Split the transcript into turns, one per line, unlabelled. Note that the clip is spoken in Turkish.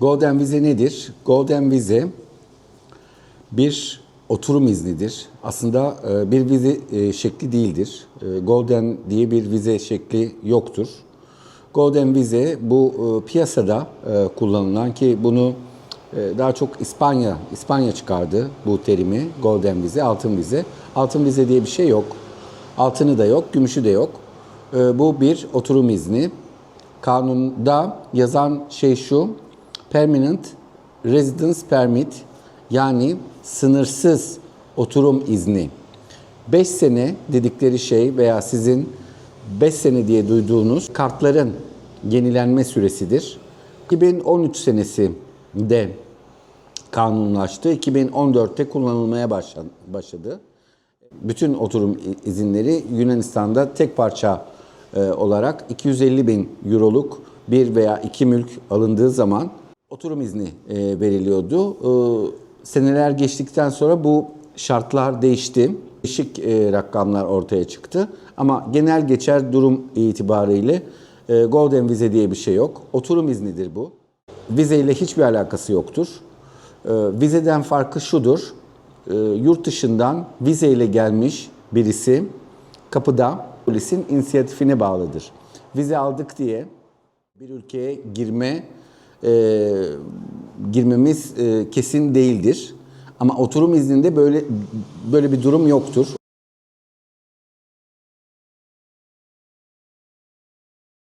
Golden Vize nedir? Golden Vize bir oturum iznidir. Aslında e, bir vize e, şekli değildir. E, Golden diye bir vize şekli yoktur. Golden vize bu piyasada kullanılan ki bunu daha çok İspanya İspanya çıkardı bu terimi Golden vize, altın vize. Altın vize diye bir şey yok. Altını da yok, gümüşü de yok. Bu bir oturum izni. Kanunda yazan şey şu. Permanent Residence Permit yani sınırsız oturum izni. 5 sene dedikleri şey veya sizin 5 sene diye duyduğunuz kartların yenilenme süresidir. 2013 senesinde kanunlaştı. 2014'te kullanılmaya başla- başladı. Bütün oturum izinleri Yunanistan'da tek parça e, olarak 250 bin euroluk bir veya iki mülk alındığı zaman oturum izni e, veriliyordu. E, seneler geçtikten sonra bu şartlar değişti. Değişik e, rakamlar ortaya çıktı. Ama genel geçer durum itibariyle e, Golden Vize diye bir şey yok. Oturum iznidir bu. Vize ile hiçbir alakası yoktur. E, vizeden farkı şudur. E, yurt dışından vize ile gelmiş birisi kapıda polisin inisiyatifine bağlıdır. Vize aldık diye bir ülkeye girme e, girmemiz e, kesin değildir. Ama oturum izninde böyle böyle bir durum yoktur.